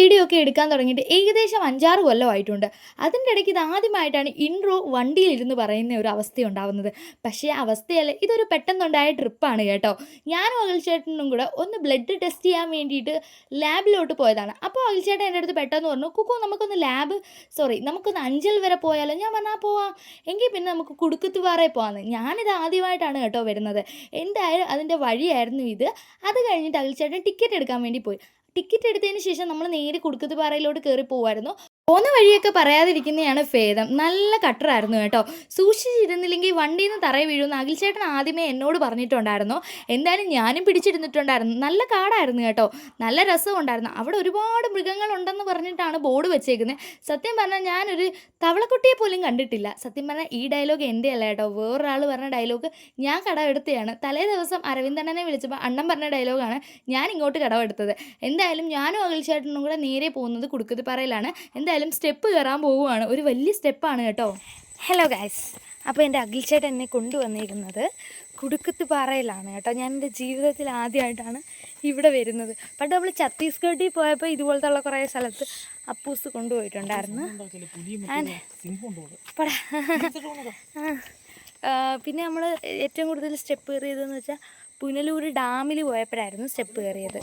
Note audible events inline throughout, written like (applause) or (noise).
Video ഒക്കെ എടുക്കാൻ തുടങ്ങിയിട്ട് ഏകദേശം അഞ്ചാറ് കൊല്ലമായിട്ടുണ്ട്. അതിന്റെ ഇടയ്ക്ക് ഇത് ആദ്യമായിട്ടാണ് ഇൻട്രോ വണ്ടിയിലിരുന്ന് പറയുന്ന ഒരു അവസ്ഥ ഉണ്ടാവുന്നത്. പക്ഷേ അവസ്ഥയല്ല? ഇതൊരു പെട്ടെന്നുണ്ടായ ട്രിപ്പാണ് കേട്ടോ. ഞാനും അഖിൽചേട്ടനും കൂടെ ഒന്ന് ബ്ലഡ് ടെസ്റ്റ് ചെയ്യാൻ വേണ്ടിയിട്ട് ലാബിലോട്ട് പോയതാണ്. അപ്പോൾ അഖിൽചേട്ടൻ എന്റെ അടുത്ത് പെട്ടെന്ന് പറഞ്ഞു കുക്കു നമുക്കൊന്ന് ലാബ് സോറി നമുക്കൊന്ന് അഞ്ചൽ വരെ പോയാലോ? ഞാൻ പറഞ്ഞാൽ പോവാം. എങ്കിൽ പിന്നെ നമുക്ക് കുടുക്കത്ത് വേറെ പോകാമെന്ന് ഞാനിത് ആദ്യമായിട്ടാണ് കേട്ടോ വരുന്നത്. എന്തായാലും അതിന്റെ വഴിയായിരുന്നു ഇത്. അത് കഴിഞ്ഞിട്ട് അഖിൽചേട്ടൻ ടിക്കറ്റ് എടുക്കാൻ വേണ്ടി പോയി. ടിക്കറ്റ് എടുത്തതിന് ശേഷം നമ്മൾ നേരെ കുടുക്കുത്തുപാറയിലോട്ട് കയറി പോവായിരുന്നു. പോകുന്ന വഴിയൊക്കെ പറയാതിരിക്കുന്നതാണ് ഭേദം. നല്ല കട്ടറായിരുന്നു കേട്ടോ. സൂക്ഷിച്ചിരുന്നില്ലെങ്കിൽ വണ്ടിയിൽ നിന്ന് തറയിൽ വീഴുമെന്ന് അഖിൽചേട്ടൻ ആദ്യമേ എന്നോട് പറഞ്ഞിട്ടുണ്ടായിരുന്നു. എന്തായാലും ഞാനും പിടിച്ചിരുന്നിട്ടുണ്ടായിരുന്നു. നല്ല കാടായിരുന്നു കേട്ടോ. നല്ല രസം ഉണ്ടായിരുന്നു. അവിടെ ഒരുപാട് മൃഗങ്ങളുണ്ടെന്ന് പറഞ്ഞിട്ടാണ് ബോർഡ് വെച്ചേക്കുന്നത് സത്യം പറഞ്ഞാൽ ഞാനൊരു തവളക്കുട്ടിയെ പോലും കണ്ടിട്ടില്ല. സത്യം പറഞ്ഞാൽ ഈ ഡയലോഗ് എന്റെ അല്ല കേട്ടോ. വേറൊരാൾ പറഞ്ഞ ഡയലോഗ് ഞാൻ കടമെടുത്തതാണ് തലേ ദിവസം അരവിന്ദണ്ണനെ വിളിച്ചപ്പോൾ അണ്ണൻ പറഞ്ഞ ഡയലോഗാണ് ഞാൻ ഇങ്ങോട്ട് കടമെടുത്തത്. എന്തായാലും ഞാനും അഖിൽചേട്ടനും കൂടെ നേരെ പോകുന്നത് കുടുക്കുത്തിപ്പാറയിലാണ്. എന്തായാലും സ്റ്റെപ്പ് കയറാൻ പോവുകയാണ്. ഒരു വലിയ സ്റ്റെപ്പാണ് കേട്ടോ. ഹലോ ഗൈസ് അപ്പോൾ എന്റെ അഖിൽചേട്ടൻ എന്നെ കൊണ്ടുവന്നിരുന്നത് കുടുക്കുത്തുപാറയിലാണ് കേട്ടോ. ഞാൻ എന്റെ ജീവിതത്തിൽ ആദ്യമായിട്ടാണ് ഇവിടെ വരുന്നത്. പണ്ട് നമ്മൾ ഛത്തീസ്ഗഡിൽ പോയപ്പോൾ ഇതുപോലത്തെ ഉള്ള കുറേ സ്ഥലത്ത് അപ്പൂസ് കൊണ്ടുപോയിട്ടുണ്ടായിരുന്നു. പിന്നെ നമ്മൾ ഏറ്റവും കൂടുതൽ സ്റ്റെപ്പ് കയറിയതെന്ന് വെച്ചാൽ പുനലൂർ ഡാമിൽ പോയപ്പോഴായിരുന്നു സ്റ്റെപ്പ് കയറിയത്.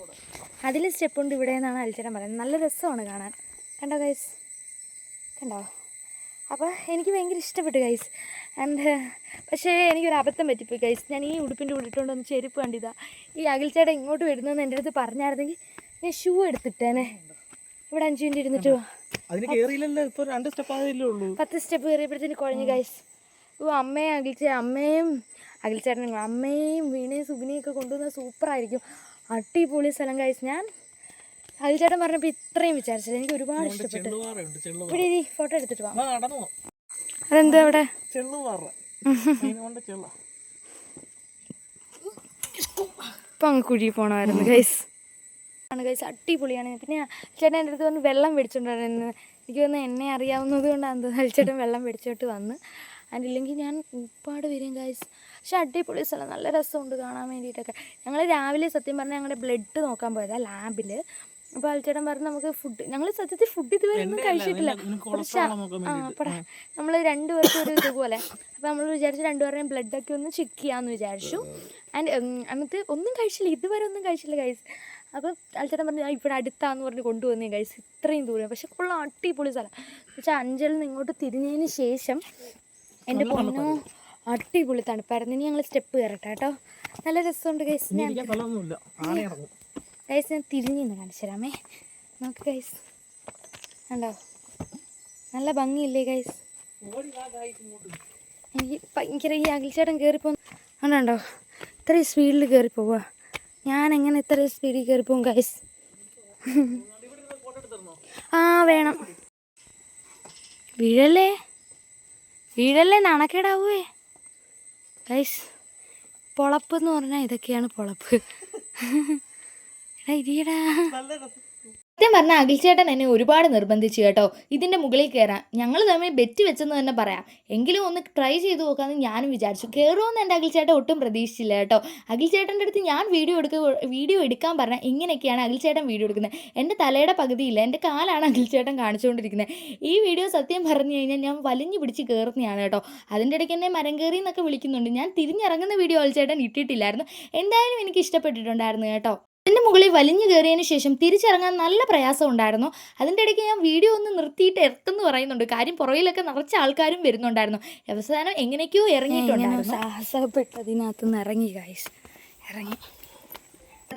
അതിൽ സ്റ്റെപ്പ് ഉണ്ട് ഇവിടെ നിന്നാണ് അൽച്ചേട്ടൻ പറയുന്നത്. നല്ല രസമാണ് കാണാൻ. കണ്ടോ ഗൈസ് കണ്ടോ? അപ്പോൾ എനിക്ക് ഭയങ്കര ഇഷ്ടപ്പെട്ടു ഗൈസ് ആൻഡ് പക്ഷേ എനിക്കൊരു അബദ്ധം പറ്റിപ്പോയി ഗൈസ് ഞാൻ ഈ ഉടുപ്പിന്റെ വന്ന് ചെരുപ്പ് കണ്ടിതാ. ഈ അകൽച്ചേട്ടൻ ഇങ്ങോട്ട് വരുന്നതെന്ന് എന്റെ അടുത്ത് പറഞ്ഞായിരുന്നെങ്കിൽ ഞാൻ ഷൂ എടുത്തിട്ടേനെ. ഇവിടെ അഞ്ചു മിനിറ്റ് ഇരുന്നിട്ട് പത്ത് സ്റ്റെപ്പ് കയറിയപ്പോഴത്തേന് കുഴഞ്ഞു ഗൈസ് ഓ അമ്മയെ അഖിൽച്ച അമ്മയും അഖിൽച്ചേട്ടനും അമ്മയും വീണയും സുബിനെയും ഒക്കെ കൊണ്ടുവന്നാൽ സൂപ്പറായിരിക്കും അടിപൊളി സ്ഥലം ഗൈസ് ഞാൻ അഖിൽച്ചേട്ടൻ പറഞ്ഞപ്പോൾ ഇത്രയും വിചാരിച്ചില്ല. എനിക്ക് ഒരുപാട് ഇഷ്ടപ്പെട്ടു. ഇവിടെ ഫോട്ടോ എടുത്തിട്ട് പോവാം അതെന്താ അവിടെ? (laughs) ഇപ്പം അങ്ങ് കുഴി പോണായിരുന്നു ഗൈസ് ആണ് ഗൈസ് അടിപൊളിയാണ്. പിന്നെ ചേട്ടൻ എന്റെ അടുത്ത് വന്ന് വെള്ളം പിടിച്ചോണ്ടായിരുന്നു എനിക്ക് തോന്നുന്നു എന്നെ അറിയാവുന്നത് കൊണ്ടാണ് തോന്നുന്നത് ചേട്ടൻ വെള്ളം പിടിച്ചോട്ട് വന്ന്. അതില്ലെങ്കിൽ ഞാൻ ഒരുപാട് വരും ഗൈസ് പക്ഷെ അടിപൊളി സ്ഥലം. നല്ല രസമുണ്ട് കാണാൻ വേണ്ടിയിട്ടൊക്കെ. ഞങ്ങൾ രാവിലെ സത്യം പറഞ്ഞാൽ ഞങ്ങളുടെ ബ്ലഡ് നോക്കാൻ പോയതാണ് ലാബിൽ അപ്പോൾ അൽച്ചേട്ടൻ പറഞ്ഞു നമുക്ക് ഫുഡ് ഞങ്ങൾ സത്യത്തിൽ ഫുഡ് ഇതുവരെ ഒന്നും കഴിച്ചിട്ടില്ല. കുറച്ച് ആ പടാ. നമ്മൾ രണ്ടുപേർക്കും ഒരു ഇതുപോലെ. അപ്പോൾ നമ്മൾ വിചാരിച്ചു രണ്ടുപേരുടെയും ബ്ലഡൊക്കെ ഒന്ന് ചെക്ക് ചെയ്യാമെന്ന് വിചാരിച്ചു. ആൻഡ് എന്നിട്ട് ഒന്നും കഴിച്ചില്ല. ഇതുവരെ ഒന്നും കഴിച്ചില്ല കഴിച്ചു അപ്പൊ അൽച്ചേട്ടൻ പറഞ്ഞു "ആ, ഇവിടെ അടുത്താന്ന് പറഞ്ഞ് കൊണ്ടുവന്നേ കഴിച്ചു ഇത്രയും ദൂരം. പക്ഷെ കൊള്ളാം അടിപൊളി സ്ഥലം. പക്ഷെ അഞ്ചലിൽ നിന്ന് ഇങ്ങോട്ട് തിരിഞ്ഞതിന് ശേഷം എന്റെ പൊന്നു അടിപൊളി തണുപ്പായിരുന്നു. ഇനി ഞങ്ങൾ സ്റ്റെപ്പ് കയറട്ടെ കേട്ടോ. നല്ല രസമുണ്ട് ഗൈസ് ഞാൻ ഗൈസ് ഞാൻ തിരിഞ്ഞു നിന്ന് കാണിച്ചു തരാമേ നോക്ക് ഗൈസ് കണ്ടോ? നല്ല ഭംഗിയില്ലേ ഗൈസ് എനിക്ക് ഭയങ്കര ഈ അഖിൽച്ചേട്ടൻ കയറിപ്പോ കണ്ടോ? ഇത്രയും സ്പീഡിൽ കയറി പോവുക ഞാൻ എങ്ങനെ ഇത്രയും സ്പീഡിൽ കയറി പോകും ഗൈസ് ആ വേണം. വീഴല്ലേ? വീഴല്ലേ നാണക്കേടാവേ ഗൈസ് പൊളപ്പ് എന്ന് പറഞ്ഞാൽ ഇതൊക്കെയാണ് പൊളപ്പ്. (laughs) സത്യം പറഞ്ഞാൽ അഖിൽചേട്ടൻ എന്നെ ഒരുപാട് നിർബന്ധിച്ചു കേട്ടോ. ഇതിന്റെ മുകളിൽ കയറാൻ ഞങ്ങൾ തമ്മിൽ ബെറ്റ് വെച്ചെന്ന് തന്നെ പറയാം. എങ്കിലും ഒന്ന് ട്രൈ ചെയ്ത് നോക്കാമെന്ന് ഞാനും വിചാരിച്ചു. കയറുമെന്ന് എന്റെ അഖിൽചേട്ടൻ ഒട്ടും പ്രതീക്ഷിച്ചില്ല കേട്ടോ. അഖിൽചേട്ടന്റെ അടുത്ത് ഞാൻ വീഡിയോ എടുക്ക വീഡിയോ എടുക്കാൻ പറഞ്ഞാൽ ഇങ്ങനെയൊക്കെയാണ് അഖിൽചേട്ടൻ വീഡിയോ എടുക്കുന്നത്. എന്റെ തലയുടെ പകുതിയില്ല എന്റെ കാലാണ് അഖിൽചേട്ടൻ കാണിച്ചുകൊണ്ടിരിക്കുന്നത്. ഈ വീഡിയോ സത്യം പറഞ്ഞു കഴിഞ്ഞാൽ ഞാൻ വലിഞ്ഞു പിടിച്ച് കയറുന്നതാണ് കേട്ടോ. അതിന്റെ ഇടയ്ക്ക് എന്നെ മരം കയറി എന്നൊക്കെ വിളിക്കുന്നുണ്ട്. ഞാൻ തിരിഞ്ഞിറങ്ങുന്ന വീഡിയോ അഖിൽചേട്ടൻ ഇട്ടിട്ടില്ലായിരുന്നു. എന്തായാലും എനിക്ക് ഇഷ്ടപ്പെട്ടിട്ടുണ്ടായിരുന്നു കേട്ടോ. അതിന്റെ മുകളിൽ വലിഞ്ഞു കയറിയതിന് ശേഷം തിരിച്ചിറങ്ങാൻ നല്ല പ്രയാസം ഉണ്ടായിരുന്നു. അതിന്റെ ഇടയ്ക്ക് ഞാൻ വീഡിയോ ഒന്ന് നിർത്തിയിട്ട് ഇറക്കുന്നു പറയുന്നുണ്ട്. കാര്യം പുറകിലൊക്കെ നിറച്ച ആൾക്കാരും വരുന്നുണ്ടായിരുന്നു. അവസാനം എങ്ങനെയൊക്കെയോ ഇറങ്ങിയിട്ടുണ്ടായിരുന്നു. സാഹസപ്പെട്ടതിനകത്ത് നിന്ന് ഇറങ്ങി ഗൈസ് ഇറങ്ങി.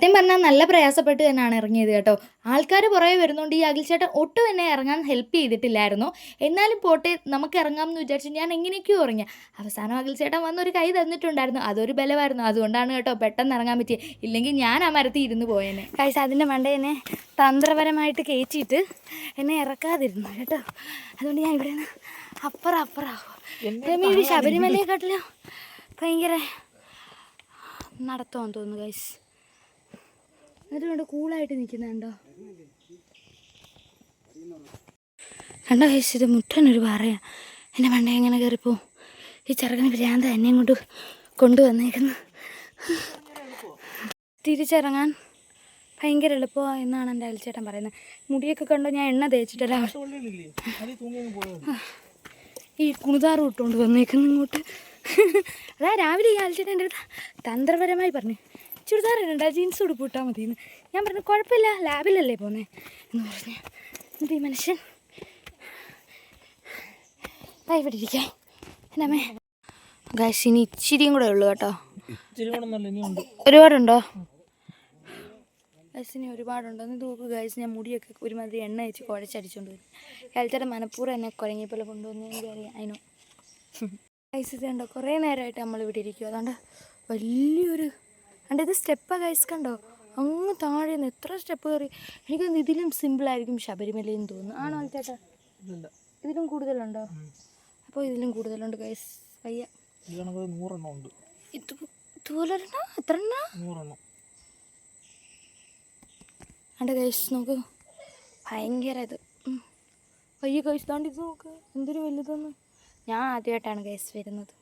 സത്യം പറഞ്ഞാൽ നല്ല പ്രയാസപ്പെട്ട് തന്നെയാണ് ഇറങ്ങിയത് കേട്ടോ. ആൾക്കാർ പുറകെ വരുന്നുണ്ട് ഈ അഖിൽച്ചേട്ടൻ ഒട്ടും എന്നെ ഇറങ്ങാൻ ഹെൽപ്പ് ചെയ്തിട്ടില്ലായിരുന്നു. എന്നാലും പോട്ടെ നമുക്ക് ഇറങ്ങാമെന്ന് വിചാരിച്ചു ഞാൻ എങ്ങനെയൊക്കെയോ ഇറങ്ങിയ അവസാനം അഖിൽച്ചേട്ടൻ വന്നൊരു കൈ തന്നിട്ടുണ്ടായിരുന്നു. അതൊരു ബലമായിരുന്നു. അതുകൊണ്ടാണ് കേട്ടോ പെട്ടെന്ന് ഇറങ്ങാൻ പറ്റിയത് ഇല്ലെങ്കിൽ ഞാൻ ആ മരത്തിൽ ഇരുന്ന് പോയേനെ. കഴിച്ച അതിന്റെ മണ്ട എന്നെ തന്ത്രപരമായിട്ട് കയറ്റിയിട്ട് എന്നെ ഇറക്കാതിരുന്നു കേട്ടോ. അതുകൊണ്ട് ഞാൻ ഇവിടെ നിന്ന് അപ്പുറം അപ്പുറം ശബരിമലയെ ശബരിമലയെക്കാട്ടിലും ഭയങ്കര നടത്തുവാൻ തോന്നുന്നു ഗൈസ് എന്നിട്ട് കൊണ്ട് കൂളായിട്ട് നിൽക്കുന്നുണ്ടോ കണ്ടോ ഗൈസ് ഇത് മുട്ടനൊരു പാറയാ. എന്റെ മണ്ട എങ്ങനെ കയറിപ്പോ ഈ ചെറുക്കന് ഭ്രാന്ത എന്നെ ഇങ്ങോട്ട് കൊണ്ടുവന്നേക്കുന്നു. തിരിച്ചിറങ്ങാൻ ഭയങ്കര എളുപ്പമാണ് എന്നാണ് എന്റെ അയൽച്ചേട്ടൻ പറയുന്നത്. മുടിയൊക്കെ കണ്ടോ ഞാൻ എണ്ണ തൂങ്ങി ഈ കുണിതാറ് ഇട്ടുകൊണ്ട് വന്നേക്കുന്നു ഇങ്ങോട്ട്. അതാ രാവിലെ ഈ അയൽച്ചേട്ടൻ എന്റെ തന്ത്രപരമായി പറഞ്ഞു. ചുരിദാർ ഇടണ്ട ജീൻസ് ഉടുപ്പ് ഇട്ടാൽ മതി എന്ന് ഞാൻ പറഞ്ഞു കുഴപ്പമില്ല ലാബിലല്ലേ പോന്നേ. എന്ന് പറഞ്ഞു. എന്നിട്ട് ഈ മനുഷ്യൻ? ഇവിടെ ഇരിക്കാം. എന്റെ അമ്മേ ഇനി ഇച്ചിരിയും കൂടെ ഉള്ളു കേട്ടോ. ഒരുപാടുണ്ടോ? ഗൈസ് ഇനി ഒരുപാടുണ്ടോ. ഒന്ന് തൂക്ക് ഗൈസ് ഞാൻ മുടിയൊക്കെ ഒരുമാതിരി എണ്ണ വെച്ച് കുഴച്ചടിച്ചോണ്ട് വരും. കാലത്തേടെ മനപ്പൂർവം എന്നെ കുരങ്ങിപ്പോലെ കൊണ്ടുവന്നു എനിക്കറിയാം അതിനോ ഗൈസ് ഇതുണ്ടോ കുറേ നേരമായിട്ട് നമ്മൾ ഇവിടെ ഇരിക്കും അതുകൊണ്ട് വലിയൊരു കണ്ടോ ഇത് സ്റ്റെപ്പാണ് ഗൈസ് കണ്ടോ? അങ്ങ് താഴെ നിന്ന് എത്ര സ്റ്റെപ്പ് കയറി എനിക്ക് ഇതിലും സിമ്പിളായിരിക്കും ശബരിമലയെന്ന് തോന്നുന്നു. ആണോ ചേട്ടാ ഇതിലും കൂടുതലുണ്ടോ? അപ്പോൾ ഇതിലും കൂടുതലുണ്ട് ഗൈസ് വയ്യ നൂറെണ്ണം ഉണ്ട്. ഇത് ഇതുപോലെ ഒരെണ്ണം എത്ര നൂറെണ്ണം. എന്റെ കൈസ് നോക്ക്. ഭയങ്കര ഇത്. അയ്യോ കൈസ് താണ്ടി ഇത് നോക്ക്. എന്തൊരു വലുതെന്ന്. ഞാൻ ആദ്യമായിട്ടാണ് കൈസ് വരുന്നത്.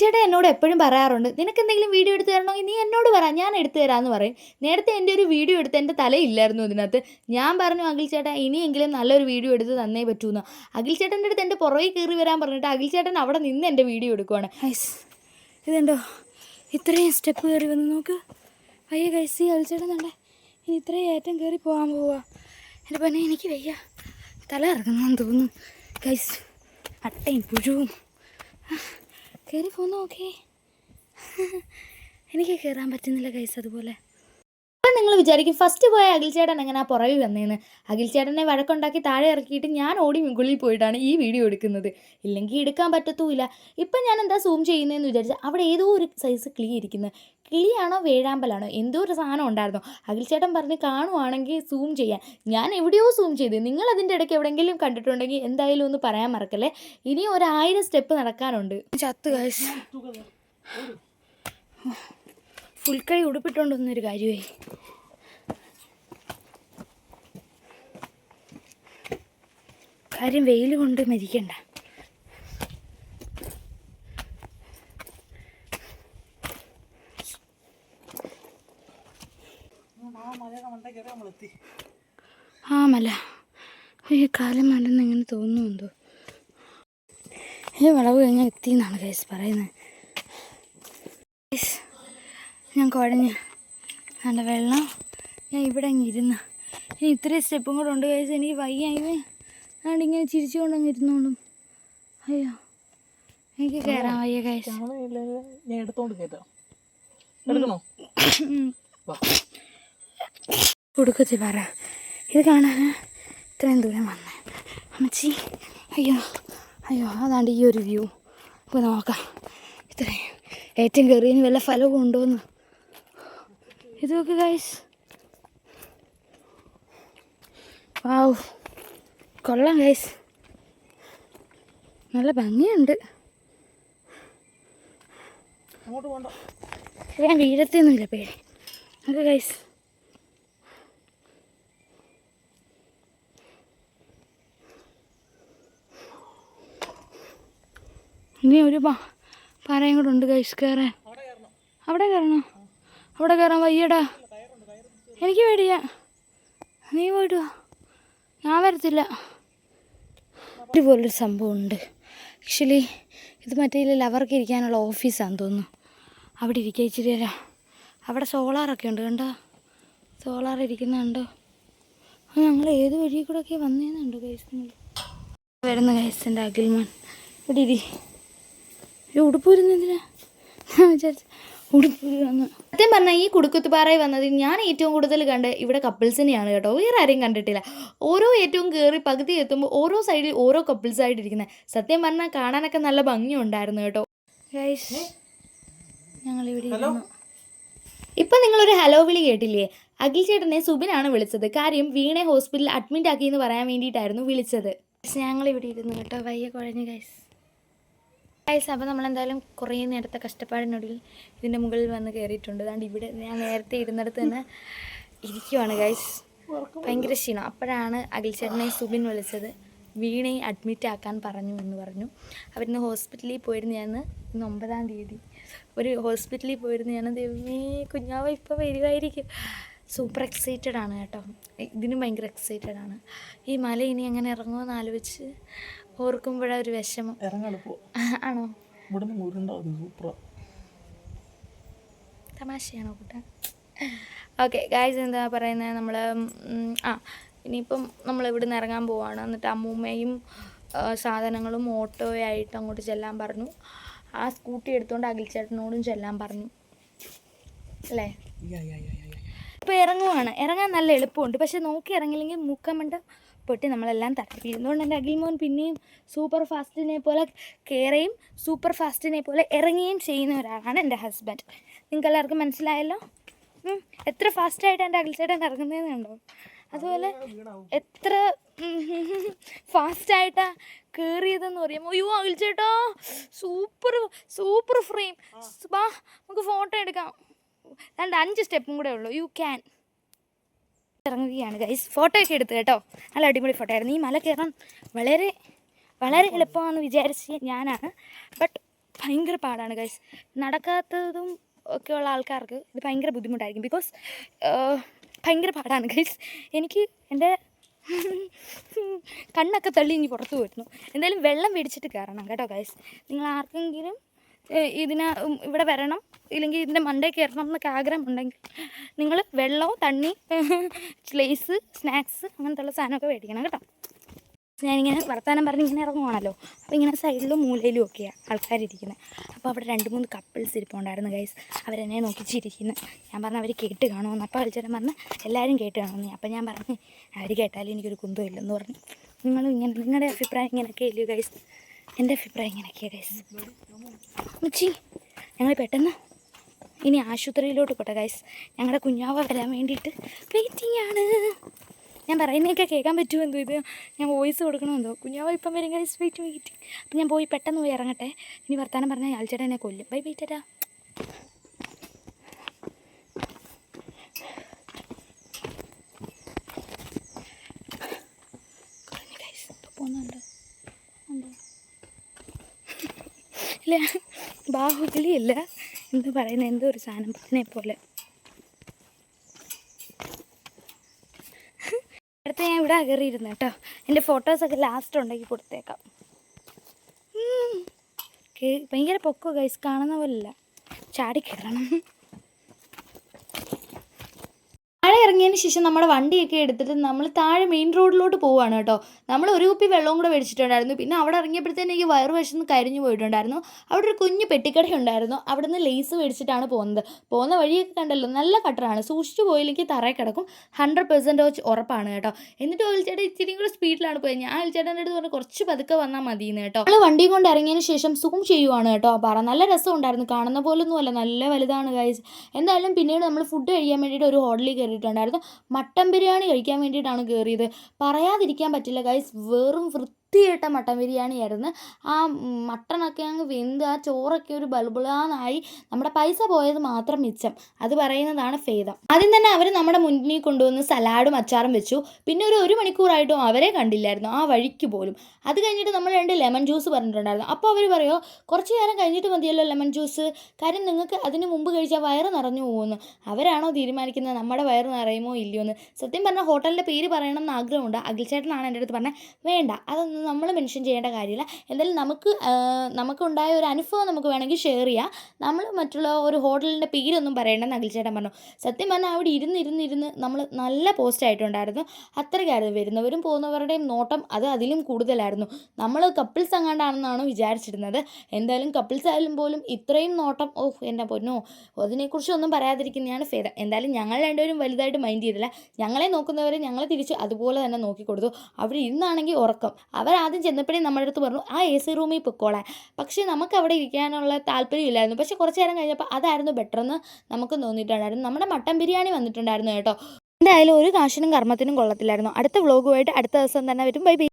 ചേട്ടാ എന്നോട് എപ്പോഴും പറയാറുണ്ട് നിനക്ക് എന്തെങ്കിലും വീഡിയോ എടുത്തു തരണമെങ്കിൽ നീ എന്നോട് പറ ഞാൻ എടുത്തു തരാമെന്ന് പറയും. നേരത്തെ എന്റെ ഒരു വീഡിയോ എടുത്ത് എന്റെ തലയില്ലായിരുന്നു ഇതിനകത്ത്. ഞാൻ പറഞ്ഞു അഖിൽ ചേട്ടാ ഇനിയെങ്കിലും നല്ലൊരു വീഡിയോ എടുത്ത് തന്നേ പറ്റൂന്ന്. അഖിൽ ചേട്ടന്റെ അടുത്ത് എന്റെ പുറകെ കയറി വരാൻ പറഞ്ഞിട്ട് അഖിൽ ചേട്ടൻ അവിടെ നിന്ന് എന്റെ വീഡിയോ എടുക്കുവാണ്. ഇതുണ്ടോ ഇത്രയും സ്റ്റെപ്പ് കയറി വന്ന് നോക്ക്. അയ്യോ അഖിൽ ചേട്ടൻ നല്ല ഇനി ഇത്രയും ഏറ്റം കയറി പോകാൻ പോവാ. എന്റെ പന്നെ എനിക്ക് വയ്യ. തല ഇറങ്ങുന്നെന്ന് തോന്നുന്നു. കൈസ് അട്ടയും പുഴുവും. കയറി പോന്നു നോക്കേ (laughs) എനിക്ക് കയറാൻ പറ്റുന്നില്ല കൈസ് അതുപോലെ. അപ്പം നിങ്ങൾ വിചാരിക്കും ഫസ്റ്റ് പോയ അഖിൽ ചേട്ടൻ എങ്ങനെ പുറകിൽ വന്നേന്ന്? അഖിൽ ചേട്ടനെ വഴക്കുണ്ടാക്കി താഴെ ഇറക്കിയിട്ട് ഞാൻ ഓടി മുകളിൽ പോയിട്ടാണ് ഈ വീഡിയോ എടുക്കുന്നത്. ഇല്ലെങ്കിൽ എടുക്കാൻ പറ്റത്തുമില്ല ഇപ്പം ഞാൻ എന്താ സൂം ചെയ്യുന്നതെന്ന് വിചാരിച്ചാൽ അവിടെ ഏതോ ഒരു സൈസ് കിളി ഇരിക്കുന്നത് കിളിയാണോ വേഴാമ്പലാണോ? എന്തോ ഒരു സാധനം ഉണ്ടായിരുന്നു. അഖിൽ ചേട്ടൻ പറഞ്ഞ് കാണുവാണെങ്കിൽ സൂം ചെയ്യാം ഞാൻ എവിടെയോ സൂം ചെയ്ത്. നിങ്ങൾ അതിന്റെ ഇടയ്ക്ക് എവിടെയെങ്കിലും കണ്ടിട്ടുണ്ടെങ്കിൽ എന്തായാലും ഒന്ന് പറയാൻ മറക്കല്ലേ? ഇനി ഒരായിരം സ്റ്റെപ്പ് നടക്കാനുണ്ട്. ചത്ത് കൈസ് ഫുൾ ഉടുപ്പിട്ടുണ്ടെന്നൊരു കാര്യമായി. കാര്യം വെയിൽ കൊണ്ട് മരിക്കണ്ട ആ മല. ഈ കാലം മലെന്ന് എങ്ങനെ തോന്നുന്നുണ്ടോ? ഈ വളവ് കഴിഞ്ഞാൽ എത്തി എന്നാണ് കേസ് പറയുന്നത് ഗൈസ്, ഞാൻ കുഴഞ്ഞ്. നല്ല വെള്ളം. ഞാൻ ഇവിടെ അങ്ങ് ഇരുന്ന്. ഇനി ഇത്രയും സ്റ്റെപ്പും കൂടെ ഉണ്ട് കഴിച്ച് എനിക്ക് അതുകൊണ്ട് ഇങ്ങനെ ചിരിച്ചുകൊണ്ട് അങ്ങ് ഇരുന്നോളും. അയ്യോ. എനിക്ക് കയറാൻ വയ്യ ഞാൻ എടുത്തോണ്ട് കേട്ടോ എടുക്കണോ? കൊടുക്കത്തി പറ. ഇത് കാണാൻ ഇത്രയും ദൂരം വന്നേ. അമ്മച്ചി അയ്യോ. അയ്യോ അതാണ്ട് ഈ ഒരു വ്യൂ ഇപ്പോൾ നോക്കാം. ഇത്രയും. ഏറ്റവും കയറിയതിന് വല്ല ഫലവും ഉണ്ടോന്ന്. ഇത് നോക്ക് ഗൈസ് വാവ് കൊള്ളാം ഗൈസ് നല്ല ഭംഗിയുണ്ട്. ഞാൻ വീഴത്തൊന്നുമില്ല പേടി. നമുക്ക് ഗൈസ് ഇനി ഒരു പാറയും കൂടെ ഉണ്ട് ഗൈസ് കയറാൻ അവിടെ കയറണോ അവിടെ കയറാൻ വയ്യടാ. എനിക്ക് പേടിയാ. നീ പോയിട്ട് ഞാൻ വരത്തില്ല. ഇതുപോലൊരു സംഭവം ഉണ്ട് ആക്ച്വലി ഇത് മറ്റേ ലവർക്ക് ഇരിക്കാനുള്ള ഓഫീസാണെന്ന് തോന്നുന്നു. അവിടെ ഇരിക്കുക ഇച്ചിരി തരാം അവിടെ സോളാറൊക്കെ ഉണ്ട് കണ്ടോ? സോളാർ ഇരിക്കുന്നുണ്ടോ? ഞങ്ങൾ ഏത് വഴി കൂടെ ഒക്കെ വന്നേന്നുണ്ട് ഗൈസ് വരുന്ന ഗൈസിന്റെ അഖിൽമാൻ. ഇവിടെ ഇരി ഉടുപ്പ് ഉടുപ്പൂരുന്ന ഞാൻ വിചാരിച്ചു ഉടുപ്പൂരി വന്ന് സത്യം പറഞ്ഞാൽ ഈ കുടുക്കുത്തുപാറയിൽ വന്നത് ഞാൻ ഏറ്റവും കൂടുതൽ കണ്ട് ഇവിടെ കപ്പിൾസിനെയാണ് കേട്ടോ. വേറെ ആരെയും കണ്ടിട്ടില്ല. ഓരോ ഏറ്റവും കയറി പകുതി എത്തുമ്പോൾ ഓരോ സൈഡിൽ ഓരോ കപ്പിൾസ് ആയിട്ടിരിക്കുന്നത് സത്യം പറഞ്ഞാൽ കാണാനൊക്കെ നല്ല ഭംഗിയുണ്ടായിരുന്നു കേട്ടോ. ഞങ്ങളിവിടെ ഇപ്പം നിങ്ങളൊരു ഹലോ വിളി കേട്ടില്ലേ? അഖിൽ ചേട്ടനെ സുബിനാണ് വിളിച്ചത്. കാര്യം വീണെ ഹോസ്പിറ്റലിൽ അഡ്മിറ്റ് ആക്കി എന്ന് പറയാൻ വേണ്ടിയിട്ടായിരുന്നു വിളിച്ചത്. ഞങ്ങളിവിടെ ഇരുന്നു കേട്ടോ. വയ്യ കുഴഞ്ഞു ഗൈസ് ഗൈസ് അപ്പോൾ നമ്മളെന്തായാലും കുറേ നേരത്തെ കഷ്ടപ്പാടിനൊടുവിൽ ഇതിന്റെ മുകളിൽ വന്ന് കയറിയിട്ടുണ്ട് അതുകൊണ്ട് ഇവിടെ ഞാൻ നേരത്തെ ഇരുന്നിടത്ത് തന്നെ ഇരിക്കുവാണ് ഗൈസ് ഭയങ്കര ക്ഷീണം. അപ്പോഴാണ് അഖിൽ ചേട്ടനെ സുബിൻ വിളിച്ചത് വീണയെ അഡ്മിറ്റ് ആക്കാൻ പറഞ്ഞു എന്ന് പറഞ്ഞു. അവരിന്ന് ഹോസ്പിറ്റലിൽ പോയിരുന്നു ഞാൻ ഇന്ന് ഒമ്പതാം തീയതി. ഒരു ഹോസ്പിറ്റലിൽ പോയിരുന്നു ഞാൻ ദൈവമേ കുഞ്ഞാവ ഇപ്പോൾ വരുമായിരിക്കും സൂപ്പർ എക്സൈറ്റഡ് ആണ് കേട്ടോ. ഇതിനും ഭയങ്കര എക്സൈറ്റഡ് ആണ്. ഈ മല ഇനി എങ്ങനെ ഇറങ്ങുമെന്ന് ആലോചിച്ച് ഓർക്കുമ്പോഴാ ഒരു വിഷമം. ആണോ? തമാശയാണോ കൂട്ടാ? ഓക്കെ ഗായ്സ് എന്താ പറയുന്നത് നമ്മൾ ആ ഇനിയിപ്പം നമ്മൾ ഇവിടെ നിന്ന് ഇറങ്ങാൻ പോവാണ്. എന്നിട്ട് അമ്മൂമ്മയും സാധനങ്ങളും ഓട്ടോയായിട്ട് അങ്ങോട്ട് ചെല്ലാൻ പറഞ്ഞു. ആ സ്കൂട്ടി എടുത്തുകൊണ്ട് അഖിൽച്ചേട്ടനോടും ചെല്ലാൻ പറഞ്ഞു. അല്ലേ? ഇപ്പം. ഇപ്പോൾ ഇറങ്ങുവാണ്. ഇറങ്ങാൻ നല്ല എളുപ്പമുണ്ട്. പക്ഷെ നോക്കി ഇറങ്ങില്ലെങ്കിൽ മുക്കമണ്ട പൊട്ടി നമ്മളെല്ലാം തട്ടി ഇരുന്നുകൊണ്ട് എന്റെ അഖിൽ മോൻ പിന്നെയും സൂപ്പർ ഫാസ്റ്റിനെ പോലെ കയറുകയും സൂപ്പർ ഫാസ്റ്റിനെ പോലെ ഇറങ്ങുകയും ചെയ്യുന്ന ഒരാളാണ് എന്റെ ഹസ്ബൻഡ് നിങ്ങൾക്ക് എല്ലാവർക്കും മനസ്സിലായല്ലോ എത്ര ഫാസ്റ്റായിട്ട് എന്റെ അഖിൽ ചേട്ടൻ ഇറങ്ങുന്നതെന്ന് കണ്ടോ? അതുപോലെ എത്ര ഫാസ്റ്റായിട്ടാ കയറിയതെന്ന് പറയുമ്പോൾ അയ്യോ അഖിൽ ചേട്ടോ സൂപ്പർ സൂപ്പർ ഫ്രെയിം ബാ നമുക്ക് ഫോട്ടോ എടുക്കാം. രണ്ട് അഞ്ച് സ്റ്റെപ്പും കൂടെ ഉള്ളൂ. യു ക്യാൻ ഇറങ്ങുകയാണ്. ഗൈസ് ഫോട്ടോ ഒക്കെ എടുത്ത് കേട്ടോ. നല്ല അടിപൊളി ഫോട്ടോ ആയിരുന്നു. ഈ മല കയറാൻ വളരെ വളരെ എളുപ്പമാണെന്ന് വിചാരിച്ച് ഞാനാണ്. ബട്ട് ഭയങ്കര പാടാണ് ഗൈസ് നടക്കാത്തതും ഒക്കെയുള്ള ആൾക്കാർക്ക് ഇത് ഭയങ്കര ബുദ്ധിമുട്ടായിരിക്കും. ബിക്കോസ് ഭയങ്കര പാടാണ് ഗൈസ് എനിക്ക് എന്റെ കണ്ണൊക്കെ തള്ളി ഇനി പുറത്ത് വരുന്നു എന്തായാലും വെള്ളം പിടിച്ചിട്ട് കയറണം കേട്ടോ ഗൈസ് നിങ്ങൾ ആർക്കെങ്കിലും ഇതിന് ഇവിടെ വരണം. ഇല്ലെങ്കിൽ ഇതിന്റെ മണ്ടേ കയറണം എന്നൊക്കെ ആഗ്രഹം ഉണ്ടെങ്കിൽ നിങ്ങൾ വെള്ളവും തണ്ണി ലേസ് സ്നാക്സ് അങ്ങനത്തെ സാധനമൊക്കെ മേടിക്കണം കേട്ടോ. ഞാനിങ്ങനെ വർത്താനം പറഞ്ഞ് ഇങ്ങനെ ഇറങ്ങുവാണല്ലോ. അപ്പോൾ ഇങ്ങനെ സൈഡിലും മൂലയിലും ഒക്കെയാണ് ആൾക്കാരിരിക്കുന്നത് അപ്പോൾ അവിടെ രണ്ട് മൂന്ന് കപ്പിൾസ് ഇരിപ്പുണ്ടായിരുന്നു ഗൈസ് അവരെന്നെ നോക്കി ചിരിക്കുന്നു ഞാൻ പറഞ്ഞു അവർ കേട്ട് കാണുമെന്ന്. അപ്പോൾ കളിച്ചേരം പറഞ്ഞ് എല്ലാവരും കേട്ട് കാണുമെന്ന്. അപ്പോൾ ഞാൻ പറഞ്ഞു അവർ കേട്ടാലും എനിക്കൊരു കുന്തവും ഇല്ലെന്ന് പറഞ്ഞു. നിങ്ങളും ഇങ്ങനെ നിങ്ങളുടെ അഭിപ്രായം ഇങ്ങനെയൊക്കെ ഇല്ലയോ ഗൈസ് എന്റെ അഭിപ്രായം ഇങ്ങനെയൊക്കെയാണ് ഗൈസ് ഉച്ചി ഞങ്ങൾ പെട്ടെന്ന് ഇനി ആശുപത്രിയിലോട്ട് പോട്ടെ ഗൈസ് ഞങ്ങളുടെ കുഞ്ഞാവ വരാൻ വേണ്ടിയിട്ട് വെയിറ്റിംഗ് ആണ്. ഞാൻ പറയുന്നതൊക്കെ കേൾക്കാൻ പറ്റുമോ എന്തോ ഇത്? ഞാൻ വോയിസ് കൊടുക്കണമെന്തോ കുഞ്ഞാവ ഇപ്പം വരും ഗൈസ് വെയിറ്റ് വെയിറ്റിംഗ് അപ്പം ഞാൻ പോയി പെട്ടെന്ന് പോയി ഇറങ്ങട്ടെ. ഇനി വർത്താനം പറഞ്ഞാൽ ആൾച്ചേട്ടൻ എന്നെ കൊല്ലും. ബൈ വെയിറ്റരാ പോകുന്നുണ്ടോ. ഇല്ല. ബാഹുബലി അല്ല. എന്താ പറയുന്ന എന്തോ ഒരു സാധനം പറഞ്ഞെ പോലെ. അടുത്ത് ഞാൻ ഇവിടെ അകറിയിരുന്നു കേട്ടോ. എന്റെ ഫോട്ടോസൊക്കെ ലാസ്റ്റ് ഉണ്ടെങ്കിൽ കൊടുത്തേക്കാം. ഭയങ്കര പൊക്കോ ഗൈസ് കാണുന്ന പോലല്ല ചാടി കയറണം. ഇറങ്ങിയതിന് ശേഷം നമ്മുടെ വണ്ടിയൊക്കെ എടുത്തിട്ട് നമ്മൾ താഴെ മെയിൻ റോഡിലോട്ട് പോവുകയാണ് കേട്ടോ. നമ്മൾ ഒരു കുപ്പി വെള്ളവും കൂടെ മേടിച്ചിട്ടുണ്ടായിരുന്നു. പിന്നെ അവിടെ ഇറങ്ങിയപ്പോഴത്തേന് എനിക്ക് വയറ് വശം കരിഞ്ഞു പോയിട്ടുണ്ടായിരുന്നു. അവിടെ ഒരു കുഞ്ഞു പെട്ടിക്കട ഉണ്ടായിരുന്നു. അവിടെ നിന്ന് ലേസ് മേടിച്ചിട്ടാണ് പോകുന്നത്. പോകുന്ന വഴിയൊക്കെ കണ്ടല്ലോ നല്ല കട്ടറാണ് സൂക്ഷിച്ചു പോയില്ലെങ്കിൽ തറയിൽ കിടക്കും. ഹൺഡ്രഡ് പെർസെന്റേജ് ഉറപ്പാണ് കേട്ടോ. എന്നിട്ട് ഒലിച്ചേട്ടൻ ഇച്ചിരി കൂടെ സ്പീഡിലാണ് പോയത്. ഞാൻ ഒലിച്ചേട്ടന്റെ അടുത്ത് പറഞ്ഞു കുറച്ച് പതുക്കെ വന്നാൽ മതിയെന്ന് കേട്ടോ. നമ്മൾ വണ്ടി കൊണ്ട് ഇറങ്ങിയതിന് ശേഷം സൂം ചെയ്യുവാണ് കേട്ടോ. പറ നല്ല രസം ഉണ്ടായിരുന്നു കാണുന്ന പോലൊന്നും അല്ല നല്ല വലുതാണ് ഗൈസ് എന്തായാലും പിന്നീട് നമ്മൾ ഫുഡ് കഴിക്കാൻ വേണ്ടിയിട്ട് ഒരു ഹോട്ടലിൽ കയറിയിട്ടുണ്ടായിരുന്നു. മട്ടൻ ബിരിയാണി കഴിക്കാൻ വേണ്ടിയിട്ടാണ് കയറിയത് പറയാതിരിക്കാൻ പറ്റില്ല ഗൈസ് വെറും വൃത്തികെട്ട മട്ടൻ ബിരിയാണി ആയിരുന്നു ആ മട്ടണൊക്കെ അങ്ങ് വെന്ത് ആ ചോറൊക്കെ ഒരു ബൾബുളാന്നായി നമ്മുടെ പൈസ പോയത് മാത്രം മിച്ചം. അത് പറയുന്നതാണ് ഫേദം ആദ്യം തന്നെ അവർ നമ്മുടെ മുന്നിൽ കൊണ്ടുവന്ന് സലാഡും അച്ചാറും വെച്ചു. പിന്നെ ഒരു ഒരു മണിക്കൂറായിട്ടും അവരെ കണ്ടില്ലായിരുന്നു ആ വഴിക്ക് പോലും. അത് കഴിഞ്ഞിട്ട് നമ്മൾ രണ്ട് ലെമൺ ജ്യൂസ് പറഞ്ഞിട്ടുണ്ടായിരുന്നു. അപ്പോൾ അവർ പറയുമോ കുറച്ച് നേരം കഴിഞ്ഞിട്ട് മതിയല്ലോ ലെമൺ ജ്യൂസ്. കാര്യം നിങ്ങൾക്ക് അതിന് മുമ്പ് കഴിച്ചാൽ വയറ് നിറഞ്ഞു പോകുമെന്ന് അവരാണോ തീരുമാനിക്കുന്നത്? നമ്മുടെ വയറ് നിറയുമോ ഇല്ലയോ എന്ന് സത്യം പറഞ്ഞാൽ ഹോട്ടലിന്റെ പേര് പറയണം എന്ന് ആഗ്രഹമുണ്ട്. അഖിൽചേട്ടനാണ് എന്റെ അടുത്ത് പറഞ്ഞത്. വേണ്ട അതൊന്നും നമ്മൾ മെൻഷൻ ചെയ്യേണ്ട കാര്യമില്ല. എന്തായാലും നമുക്ക് നമുക്കുണ്ടായ ഒരു അനുഭവം നമുക്ക് വേണമെങ്കിൽ ഷെയർ ചെയ്യാം. നമ്മൾ മറ്റുള്ള ഒരു ഹോട്ടലിന്റെ പേരൊന്നും പറയേണ്ട നഗിൽച്ചേട്ടൻ പറഞ്ഞു. സത്യം പറഞ്ഞാൽ അവിടെ ഇരുന്ന് ഇരുന്ന് ഇരുന്ന് നമ്മൾ നല്ല പോസ്റ്റ് ആയിട്ടുണ്ടായിരുന്നു. അത്രയ്ക്കായിരുന്നു വരുന്നവരും പോകുന്നവരുടെയും നോട്ടം അത് അതിലും കൂടുതലായിരുന്നു. നമ്മൾ കപ്പിൾസ് അങ്ങാണ്ടാണെന്നാണ് വിചാരിച്ചിരുന്നത്. എന്തായാലും കപ്പിൾസ് ആയാലും പോലും ഇത്രയും നോട്ടം ഓ എന്റെ പൊന്നോ അതിനെക്കുറിച്ചൊന്നും പറയാതിരിക്കുന്നതാണ് ഫേദ എന്തായാലും ഞങ്ങൾ രണ്ടുപേരും വലുതായിട്ട് മൈൻഡ് ചെയ്തില്ല. ഞങ്ങളെ നോക്കുന്നവരെ ഞങ്ങൾ തിരിച്ച് അതുപോലെ തന്നെ നോക്കിക്കൊടുത്തു. അവിടെ ഇരുന്നാണെങ്കിൽ ഉറക്കം. അവരാദ്യം ചെന്നപ്പോഴേ നമ്മുടെ അടുത്ത് പറഞ്ഞു ആ എ സി റൂമിൽ പൊക്കോളാൻ. പക്ഷേ നമുക്ക് അവിടെ ഇരിക്കാനുള്ള താല്പര്യമില്ലായിരുന്നു. പക്ഷേ കുറച്ച് നേരം കഴിഞ്ഞപ്പോൾ അതായിരുന്നു ബെറ്റർ എന്ന് നമുക്ക് തോന്നിയിട്ടുണ്ടായിരുന്നു. നമ്മുടെ മട്ടൻ ബിരിയാണി വന്നിട്ടുണ്ടായിരുന്നു കേട്ടോ. എന്തായാലും ഒരു കാശിനും കർമ്മത്തിനും കൊള്ളത്തില്ലായിരുന്നു. അടുത്ത വ്ളോഗുമായിട്ട് അടുത്ത ദിവസം തന്നെ വരും. Bye bye.